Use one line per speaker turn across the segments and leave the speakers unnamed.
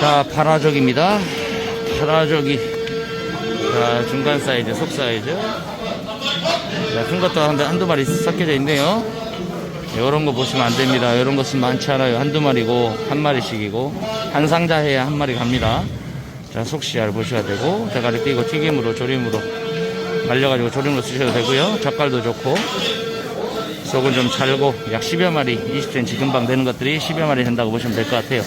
자, 파라족입니다. 파라족이. 자, 중간 사이즈, 속 사이즈. 자, 큰 것도 한두, 한두 마리 섞여져 있네요. 이런 거 보시면 안 됩니다. 이런 것은 많지 않아요. 한두 마리고, 한 마리씩이고, 한 상자 해야 한 마리 갑니다. 자, 속시알 보셔야 되고, 대가리 띄고 튀김으로, 조림으로 말려가지고 조림으로 쓰셔도 되고요. 젓갈도 좋고, 속은 좀 잘고, 약 10여 마리, 20cm 금방 되는 것들이 10여 마리 된다고 보시면 될 것 같아요.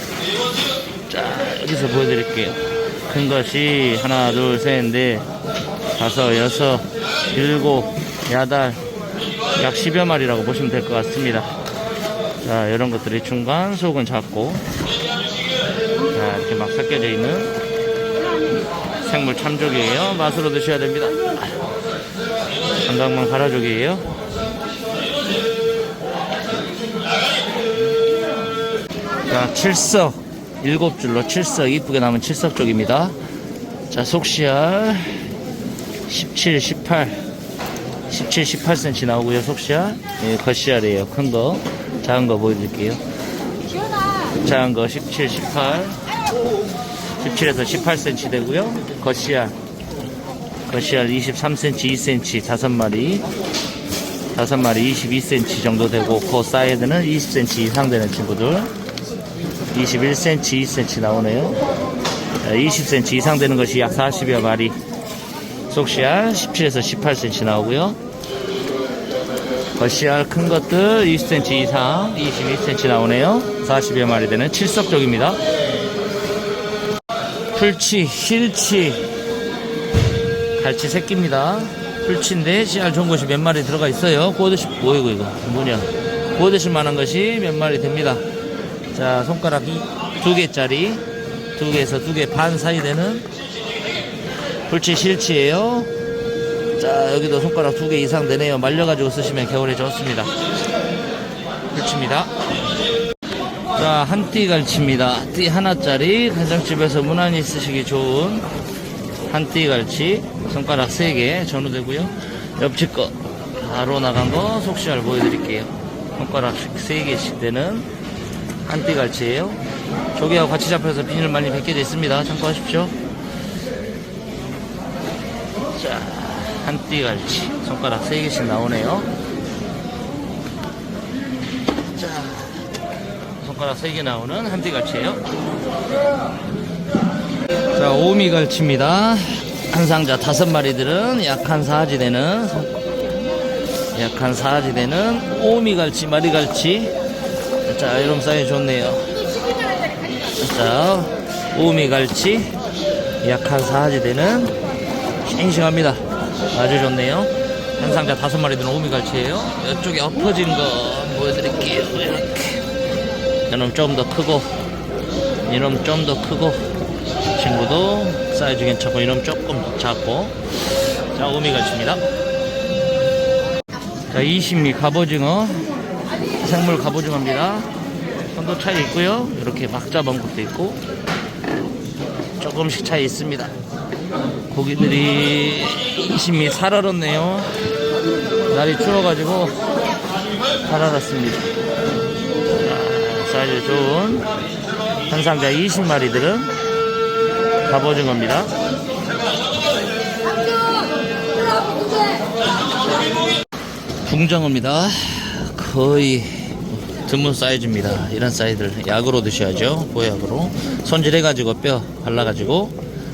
자, 여기서 보여드릴게요. 큰 것이 하나, 둘, 셋, 넷, 다섯, 여섯, 일곱, 여덟, 약 10여 마리라고 보시면 될 것 같습니다. 자, 이런 것들이 중간, 속은 작고, 자, 이렇게 막 섞여져 있는 생물 참족이에요. 맛으로 드셔야 됩니다. 건강만 가라족이에요. 자, 칠석. 일곱 줄로 칠석. 이쁘게 남은 칠석 쪽입니다. 자, 속시알. 17, 18. 17, 18cm 나오고요, 속시알. 예, 겉시알이에요. 큰 거. 작은 거 보여드릴게요. 작은 거 17, 18. 17에서 18cm 되고요. 겉시알. 겉시알 23cm, 2cm, 5마리. 5마리 22cm 정도 되고, 그 사이드는 20cm 이상 되는 친구들. 21cm, 2cm 나오네요. 20cm 이상 되는 것이 약 40여 마리. 속시알 17에서 18cm 나오고요. 겉시알 큰 것들 20cm 이상, 22cm 나오네요. 40여 마리 되는 칠석쪽입니다. 풀치, 실치, 갈치 새끼입니다. 풀치인데 씨알 좋은 것이 몇 마리 들어가 있어요. 드실, 뭐이고 이거 뭐냐? 구워 드실 만한 것이 몇 마리 됩니다. 자, 손가락 이, 두 개짜리, 두 개에서 두 개 반 사이 되는 풀치 실치예요. 자, 여기도 손가락 두 개 이상 되네요. 말려가지고 쓰시면 겨울에 좋습니다. 풀치입니다. 자, 한 띠 갈치입니다. 띠 하나짜리 간장집에서 무난히 쓰시기 좋은 한 띠 갈치 손가락 3개 전후되고요. 옆집 거 바로 나간 거 속시알 보여드릴게요. 손가락 3개씩 되는 한띠 갈치예요. 조개하고 같이 잡혀서 비늘 많이 벗겨져 있습니다. 참고하십시오. 자, 한띠 갈치 손가락 3개씩 나오네요. 자, 손가락 3개 나오는 한띠 갈치예요. 자, 오미 갈치입니다. 한 상자 다섯 마리들은 약한 손- 약한 사아지 되는 오미 갈치, 마리 갈치. 자, 이런 사이즈 좋네요. 자, 오미 갈치, 약한 사아지 되는 싱싱합니다. 아주 좋네요. 한 상자 다섯 마리 드는 오미 갈치예요. 이쪽에 엎어진 거 보여드릴게요. 이렇게. 이놈 좀 더 크고, 이놈 좀 더 크고, 친구도 사이즈 괜찮고, 이놈 조금 작고. 자, 오미 갈치입니다. 자, 이심리 갑오징어. 생물 갑오징어입니다. 선도 차이 있고요. 이렇게 막 잡은 것도 있고, 조금씩 차이 있습니다. 고기들이 이심이 살얼었네요. 날이 추워가지고 살얼었습니다. 자, 사이즈 좋은 한 상자 20마리들은 갑오징어입니다. 붕정어입니다. 거의 드문 사이즈입니다. 이런 사이즈를 약으로 드셔야죠. 보약으로. 손질해가지고 뼈 발라가지고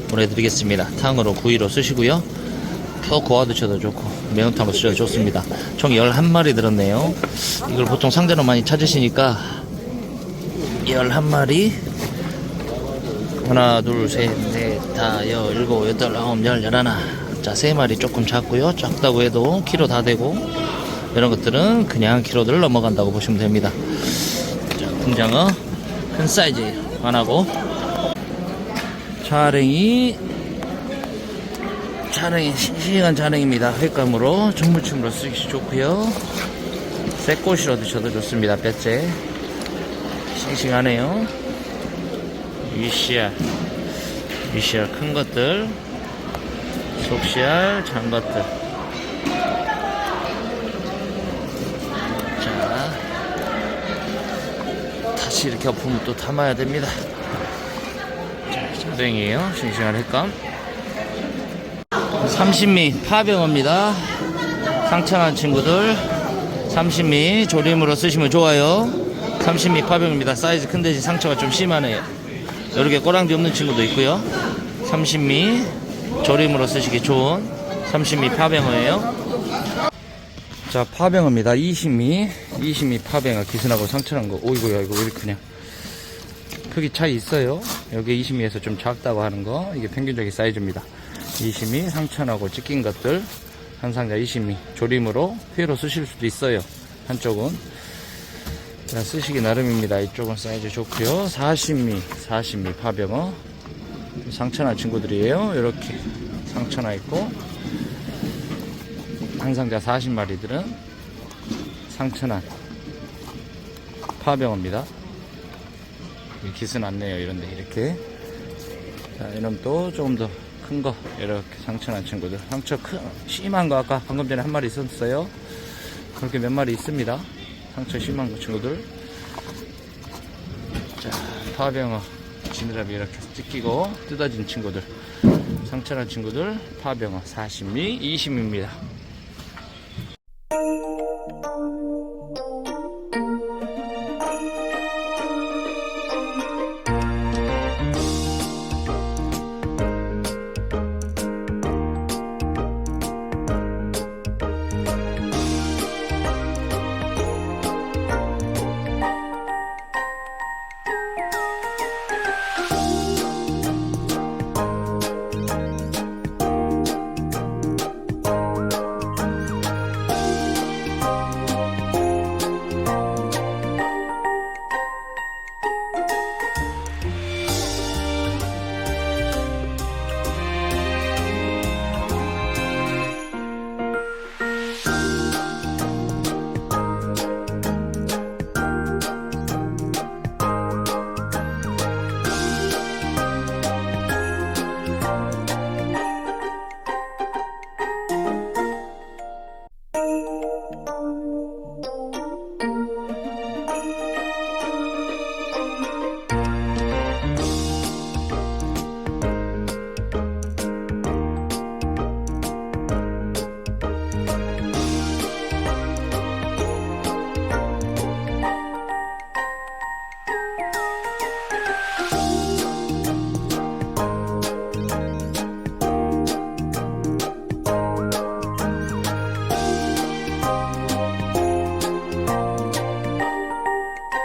보내드리겠습니다. 탕으로 구이로 쓰시고요. 뼈 고아 드셔도 좋고 매운탕으로 쓰셔도 좋습니다. 총 11마리 들었네요. 이걸 보통 상자로 많이 찾으시니까 11마리 하나 둘셋넷다 여 일곱 여덟 아홉 열 열하나 자 세 마리 조금 작고요 작다고 해도 키로 다 되고 이런 것들은 그냥 키로들 넘어간다고 보시면 됩니다. 자, 풍장어 큰 사이즈예요 하나고 자랭이 자랭이 싱싱한 자랭입니다. 횟감으로 전무침으로 쓰기 좋고요. 새꼬시로 드셔도 좋습니다 뼈째. 싱싱하네요. 위씨알 위씨알 큰 것들 속씨알 작은 것들 자 다시 이렇게 엎으면 또 담아야 됩니다 차뱅이에요. 싱싱한 횟감. 30미 파병어입니다. 상처난 친구들 30미 조림으로 쓰시면 좋아요. 30미 파병입니다. 사이즈 큰 대신 상처가 좀 심하네요. 이렇게 꼬랑지 없는 친구도 있고요. 30미 조림으로 쓰시기 좋은 30미 파병어예요. 자 파병어입니다. 20미 20미 파병어 기순하고 상처난 거. 오이고야 이거 왜 이렇게 크냐. 크기 차이 있어요. 여기 20미에서 좀 작다고 하는 거 이게 평균적인 사이즈입니다. 20미 상처나고 찢긴 것들 한 상자 20미 조림으로 회로 쓰실 수도 있어요. 한쪽은 자, 쓰시기 나름입니다. 이쪽은 사이즈 좋고요. 40미 40미 파병어 상처나 친구들이에요. 이렇게 상처나 있고 한 상자 40마리들은 상처난 파병어입니다. 기스 났네요 이런데 이렇게. 자 이놈도 조금 더 큰 거 이렇게 상처 난 친구들. 상처 큰 심한 거 아까 방금 전에 한 마리 있었어요. 그렇게 몇 마리 있습니다. 상처 심한 거 친구들. 자 파병어 지느러미 이렇게 찢기고 뜯어진 친구들. 상처난 친구들 파병어 40미 20미입니다